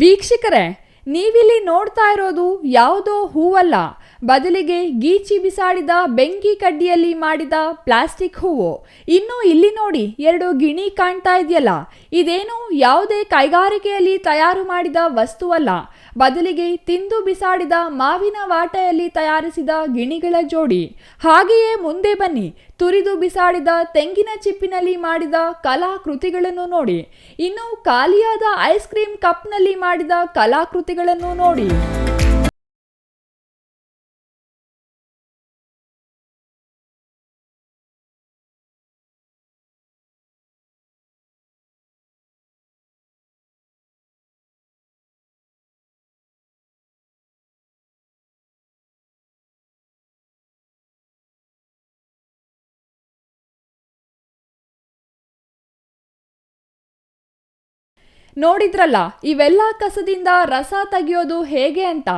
ವೀಕ್ಷಕರೇ ನೀವಿಲ್ಲಿ ನೋಡ್ತಾ ಇರೋದು ಯಾವುದೋ ಹೂವಲ್ಲ. ಬದಲಿಗೆ ಗೀಚಿ ಬಿಸಾಡಿದ ಬೆಂಕಿ ಕಡ್ಡಿಯಲ್ಲಿ ಮಾಡಿದ ಪ್ಲಾಸ್ಟಿಕ್ ಹೂವು. ಇನ್ನು ಇಲ್ಲಿ ನೋಡಿ ಎರಡು ಗಿಣಿ ಕಾಣ್ತಾ ಇದೆಯಲ್ಲ. ಇದೇನು ಯಾವುದೇ ಕೈಗಾರಿಕೆಯಲ್ಲಿ ತಯಾರು ಮಾಡಿದ ವಸ್ತುವಲ್ಲ. ಬದಲಿಗೆ ತಿಂದು ಬಿಸಾಡಿದ ಮಾವಿನ ವಾಟೆಯಲ್ಲಿ ತಯಾರಿಸಿದ ಗಿಣಿಗಳ ಜೋಡಿ. ಹಾಗೆಯೇ ಮುಂದೆ ಬನ್ನಿ. ತುರಿದು ಬಿಸಾಡಿದ ತೆಂಗಿನ ಚಿಪ್ಪಿನಲ್ಲಿ ಮಾಡಿದ ಕಲಾಕೃತಿಗಳನ್ನು ನೋಡಿ. ಇನ್ನು ಖಾಲಿಯಾದ ಐಸ್ ಕ್ರೀಮ್ ಕಪ್ನಲ್ಲಿ ಮಾಡಿದ ಕಲಾಕೃತಿಗಳನ್ನು ನೋಡಿ. ನೋಡಿದ್ರಲ್ಲ ಇವೆಲ್ಲ ಕಸದಿಂದ ರಸ ತೆಗೆಯೋದು ಹೇಗೆ ಅಂತ?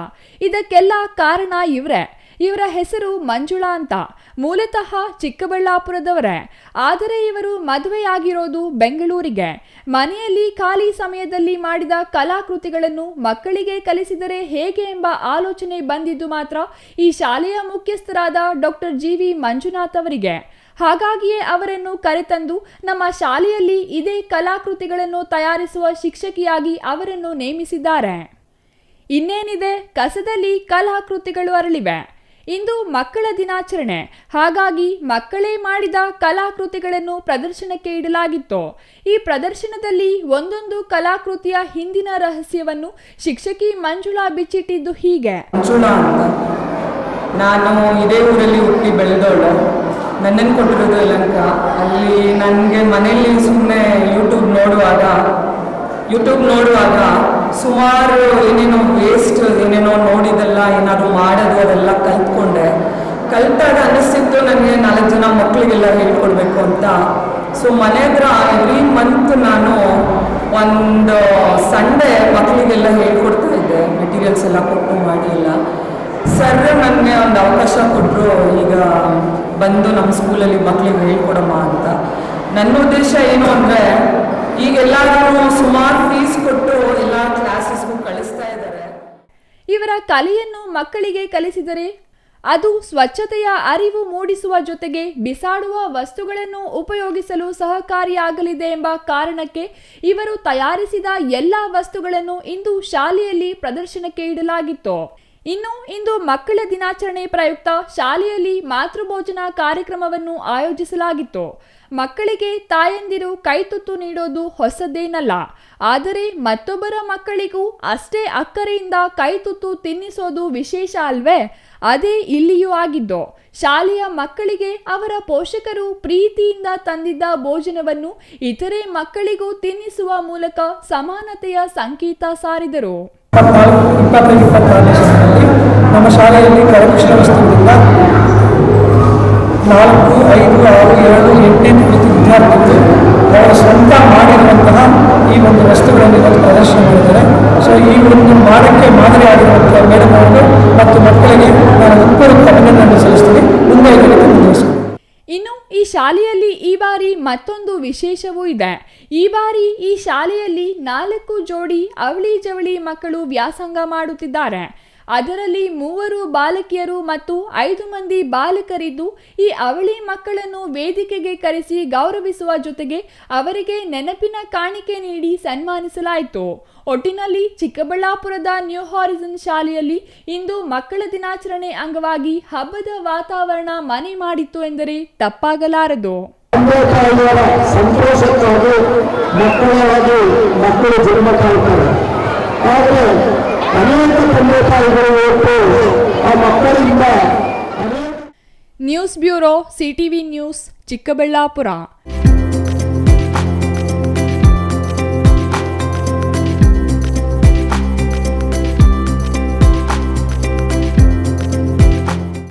ಇದಕ್ಕೆಲ್ಲ ಕಾರಣ ಇವರೇ. ಇವರ ಹೆಸರು ಮಂಜುಳಾ ಅಂತ. ಮೂಲತಃ ಚಿಕ್ಕಬಳ್ಳಾಪುರದವರೇ. ಆದರೆ ಇವರು ಮದುವೆಯಾಗಿರೋದು ಬೆಂಗಳೂರಿಗೆ. ಮನೆಯಲ್ಲಿ ಖಾಲಿ ಸಮಯದಲ್ಲಿ ಮಾಡಿದ ಕಲಾಕೃತಿಗಳನ್ನು ಮಕ್ಕಳಿಗೆ ಕಲಿಸಿದರೆ ಹೇಗೆ ಎಂಬ ಆಲೋಚನೆ ಬಂದಿದ್ದು ಮಾತ್ರ ಈ ಶಾಲೆಯ ಮುಖ್ಯಸ್ಥರಾದ ಡಾಕ್ಟರ್ ಜಿ ವಿ ಮಂಜುನಾಥ್ ಅವರಿಗೆ. ಹಾಗಾಗಿಯೇ ಅವರನ್ನು ಕರೆತಂದು ನಮ್ಮ ಶಾಲೆಯಲ್ಲಿ ಇದೇ ಕಲಾಕೃತಿಗಳನ್ನು ತಯಾರಿಸುವ ಶಿಕ್ಷಕಿಯಾಗಿ ಅವರನ್ನು ನೇಮಿಸಿದ್ದಾರೆ. ಇನ್ನೇನಿದೆ? ಕಸದಲ್ಲಿ ಕಲಾಕೃತಿಗಳು ಅರಳಿವೆ. ಇಂದು ಮಕ್ಕಳ ದಿನಾಚರಣೆ. ಹಾಗಾಗಿ ಮಕ್ಕಳೇ ಮಾಡಿದ ಕಲಾಕೃತಿಗಳನ್ನು ಪ್ರದರ್ಶನಕ್ಕೆ ಇಡಲಾಗಿತ್ತು. ಈ ಪ್ರದರ್ಶನದಲ್ಲಿ ಒಂದೊಂದು ಕಲಾಕೃತಿಯ ಹಿಂದಿನ ರಹಸ್ಯವನ್ನು ಶಿಕ್ಷಕಿ ಮಂಜುಳಾ ಬಿಚ್ಚಿಟ್ಟಿದ್ದು ಹೀಗೆ. ನಾನು ಇದೇ ಊರಲ್ಲಿ ಹುಟ್ಟಿ ಬೆಳೆದವಳು. ನನ್ನನ್ನು ಕೊಟ್ಟಿರೋದು ಲಂಕ ಅಲ್ಲಿ ನನಗೆ ಮನೆಯಲ್ಲಿ ಸುಮ್ಮನೆ ಯೂಟ್ಯೂಬ್ ನೋಡುವಾಗ ಯೂಟ್ಯೂಬ್ ನೋಡುವಾಗ ಸುಮಾರು ಏನೇನೋ ವೇಸ್ಟ್ ಏನೇನೋ ನೋಡಿದೆಲ್ಲ, ಏನಾದ್ರು ಮಾಡೋದು, ಅದೆಲ್ಲ ಕಲ್ತ್ಕೊಂಡೆ. ಕಲ್ತಾಗ ಅನ್ನಿಸ್ತಿತ್ತು ನನಗೆ ನಾಲ್ಕು ಜನ ಮಕ್ಕಳಿಗೆಲ್ಲ ಹೇಳ್ಕೊಡ್ಬೇಕು ಅಂತ. ಸೊ ಮನೆ ಹತ್ರ ಎವ್ರಿ ಮಂತ್ ನಾನು ಒಂದು ಸಂಡೇ ಮಕ್ಕಳಿಗೆಲ್ಲ ಹೇಳ್ಕೊಡ್ತಾ ಇದ್ದೆ ಮೆಟೀರಿಯಲ್ಸ್ ಎಲ್ಲ ಕೊಟ್ಟು ಮಾಡಿ ಎಲ್ಲ. ಸರ್ ನನಗೆ ಒಂದು ಅವಕಾಶ ಕೊಟ್ಟರು ಈಗ ಬಂದು ನಮ್ಮ ಸ್ಕೂಲಲ್ಲಿ ಮಕ್ಕಳಿಗೆ ಹೇಳ್ಕೊಡಮ್ಮ ಅಂತ. ನನ್ನ ಉದ್ದೇಶ ಏನು ಅಂದರೆ ಈಗೆಲ್ಲರೂ ಸುಮಾರು ಫೀಸ್ ಕೊಟ್ಟು ಇವರ ಕಲೆಯನ್ನು ಮಕ್ಕಳಿಗೆ ಕಲಿಸಿದರೆ ಅದು ಸ್ವಚ್ಛತೆಯ ಅರಿವು ಮೂಡಿಸುವ ಜೊತೆಗೆ ಬಿಸಾಡುವ ವಸ್ತುಗಳನ್ನು ಉಪಯೋಗಿಸಲು ಸಹಕಾರಿಯಾಗಲಿದೆ ಎಂಬ ಕಾರಣಕ್ಕೆ ಇವರು ತಯಾರಿಸಿದ ಎಲ್ಲ ವಸ್ತುಗಳನ್ನು ಇಂದು ಶಾಲೆಯಲ್ಲಿ ಪ್ರದರ್ಶನಕ್ಕೆ ಇಡಲಾಗಿತ್ತು. ಇನ್ನು ಇಂದು ಮಕ್ಕಳ ದಿನಾಚರಣೆ ಪ್ರಯುಕ್ತ ಶಾಲೆಯಲ್ಲಿ ಮಾತೃಭೋಜನ ಕಾರ್ಯಕ್ರಮವನ್ನು ಆಯೋಜಿಸಲಾಗಿತ್ತು. ಮಕ್ಕಳಿಗೆ ತಾಯಂದಿರು ಕೈತುತ್ತು ನೀಡೋದು ಹೊಸದೇನಲ್ಲ. ಆದರೆ ಮತ್ತೊಬ್ಬರ ಮಕ್ಕಳಿಗೂ ಅಷ್ಟೇ ಅಕ್ಕರೆಯಿಂದ ಕೈತುತ್ತು ತಿನ್ನಿಸೋದು ವಿಶೇಷ ಅಲ್ವೇ? ಅದೇ ಇಲ್ಲಿಯೂ ಆಗಿದ್ದು. ಶಾಲೆಯ ಮಕ್ಕಳಿಗೆ ಅವರ ಪೋಷಕರು ಪ್ರೀತಿಯಿಂದ ತಂದಿದ್ದ ಭೋಜನವನ್ನು ಇತರೆ ಮಕ್ಕಳಿಗೂ ತಿನ್ನಿಸುವ ಮೂಲಕ ಸಮಾನತೆಯ ಸಂಕೇತ ಸಾರಿದರು. ನಮ್ಮ ಶಾಲೆಯಲ್ಲಿ ಕರಕುಶಲ ವಸ್ತುಗಳಿಂದ ನಾಲ್ಕು, ಐದು, ಆರು ಏಳು ಎಂಟನೇ ವಿದ್ಯಾರ್ಥಿಗಳು. ಒಂದು ವಸ್ತುಗಳನ್ನು ಇವತ್ತು ಪ್ರದರ್ಶನ ಮಾಡಿದ್ದಾರೆ. ಸೊ ಈ ಒಂದು ಮಾಡಕ್ಕೆ ಮಾದರಿಯಾಗಿರುವಂತಹ ಮೇಡಮ್ ಅವರಿಗೆ ಮತ್ತು ಮಕ್ಕಳಿಗೆ ನಾನು ಹೃತ್ಪೂರ್ವಕ ಅಭಿನಂದನೆ ಸಲ್ಲಿಸ್ತೀನಿ. ಮುಂದೆ ಇನ್ನು ಈ ಶಾಲೆಯಲ್ಲಿ ಈ ಬಾರಿ ಮತ್ತೊಂದು ವಿಶೇಷವೂ ಇದೆ. ಈ ಬಾರಿ ಈ ಶಾಲೆಯಲ್ಲಿ ನಾಲ್ಕು ಜೋಡಿ ಅವಳಿ ಜವಳಿ ಮಕ್ಕಳು ವ್ಯಾಸಂಗ ಮಾಡುತ್ತಿದ್ದಾರೆ. ಅದರಲ್ಲಿ ಮೂವರು ಬಾಲಕಿಯರು ಮತ್ತು ಐದು ಮಂದಿ ಬಾಲಕರಿದ್ದು, ಈ ಅವಳಿ ಮಕ್ಕಳನ್ನು ವೇದಿಕೆಗೆ ಕರೆಸಿ ಗೌರವಿಸುವ ಜೊತೆಗೆ ಅವರಿಗೆ ನೆನಪಿನ ಕಾಣಿಕೆ ನೀಡಿ ಸನ್ಮಾನಿಸಲಾಯಿತು. ಒಟ್ಟಿನಲ್ಲಿ ಚಿಕ್ಕಬಳ್ಳಾಪುರದ ನ್ಯೂ ಹಾರಿಸನ್ ಶಾಲೆಯಲ್ಲಿ ಇಂದು ಮಕ್ಕಳ ದಿನಾಚರಣೆ ಅಂಗವಾಗಿ ಹಬ್ಬದ ವಾತಾವರಣ ಮನೆ ಮಾಡಿತ್ತು ಎಂದರೆ ತಪ್ಪಾಗಲಾರದು. ಸಂತೋಷಕ್ಕಾಗಿ ಮಕ್ಕಳು ಜನ್ಮ ಆದರೆ ಅನೇಕ ತಂದೆ ತಾಯಿಗಳು ಇವತ್ತು ಆ ಮಕ್ಕಳಿಂದ. News bureau CTV news Chikkaballapur.